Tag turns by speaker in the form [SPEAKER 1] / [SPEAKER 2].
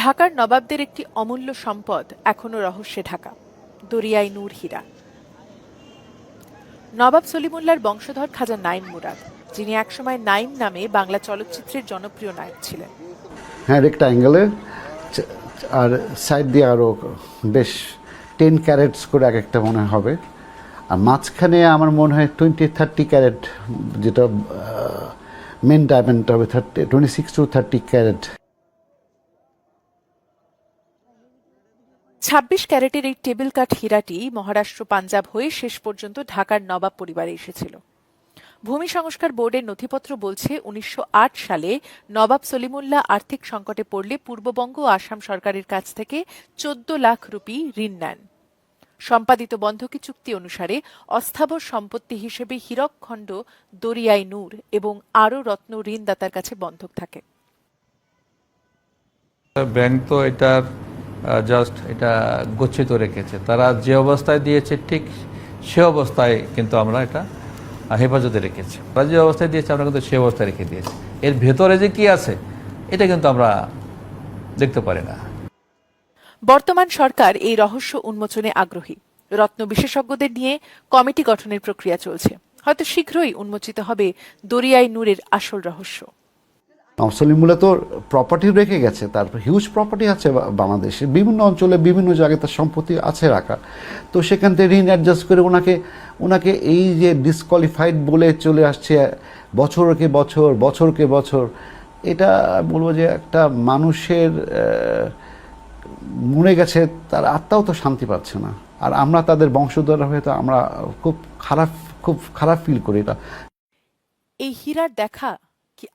[SPEAKER 1] ঢাকার নবাবদের একটি অমূল্য সম্পদ এখনও রহস্যে ঢাকা। দরিয়াই নূর হীরা। নবাব সলিমুল্লার বংশধর খাজা নাইম মুরাদ, যিনি একসময় নাইম নামে বাংলা চলচ্চিত্রের জনপ্রিয় নায়ক ছিলেন।
[SPEAKER 2] হ্যাঁ রেক্টাঙ্গেলের আর সাইড দিয়ে আরও বেশ টেন ক্যারেটস করে এক একটা মনে হবে। আর মাঝখানে আমার মনে হয় টোয়েন্টি থার্টি ক্যারেট যেটা মেন ডায়মন্ড হবে thirty twenty six to thirty carat
[SPEAKER 1] ছাব্বিশ ক্যারেটের এই টেবিল কাঠ হীরাটি মহারাষ্ট্র, পাঞ্জাব হয়ে শেষ পর্যন্ত ঢাকার নবাব পরিবারে এসেছিল। ভূমি সংস্কার বোর্ডের নথিপত্র বলছে, উনিশশো আট সালে নবাব সলিমুল্লাহ আর্থিক সংকটে পড়লে পূর্ববঙ্গ ও আসাম সরকারের কাছ থেকে চোদ্দ লাখ রুপি ঋণ নেন। সম্পাদিত বন্ধকি চুক্তি অনুসারে অস্থাবর সম্পত্তি হিসেবে হীরকখণ্ড দরিয়াই নূর এবং আরও রত্ন ঋণদাতার কাছে বন্ধক থাকে।
[SPEAKER 3] ব্যাংক তো এটার জাস্ট এটা গচ্ছিত রেখেছে। তারা যে অবস্থায় দিয়েছে, ঠিক সে অবস্থায় কিন্তু আমরা এটা হেফাজতে রেখেছি। তারা যে অবস্থায় দিয়েছে, আমরা কিন্তু সে অবস্থায় রেখে দিয়েছি। এর ভেতরে যে কি আছে, এটা কিন্তু আমরা দেখতে পারি না।
[SPEAKER 1] বর্তমান সরকার এই রহস্য উন্মোচনে আগ্রহী। রত্ন বিশেষজ্ঞদের নিয়ে কমিটি গঠনের প্রক্রিয়া চলছে। হয়তো শীঘ্রই উন্মোচিত হবে দরিয়াই নূরের আসল রহস্য।
[SPEAKER 2] সলিমুল্লাহ তো প্রপার্টি রেখে গেছে, তার হিউজ প্রপার্টি আছে বাংলাদেশে বিভিন্ন অঞ্চলে বিভিন্ন জায়গায় তার সম্পত্তি আছে রাখা। তো সেখান থেকে ঋণ অ্যাডজাস্ট করে ওনাকে ওনাকে এই যে ডিসকোয়ালিফাইড বলে চলে আসছে, বছরকে বছর বছরকে বছর, এটা বলব যে একটা মানুষের মরে গেছে তার আত্মাও তো শান্তি পাচ্ছে না। আর আমরা তাদের বংশধর হয়তো আমরা খুব খারাপ খুব খারাপ ফিল করি এটা।
[SPEAKER 1] এই হীরার দেখা কি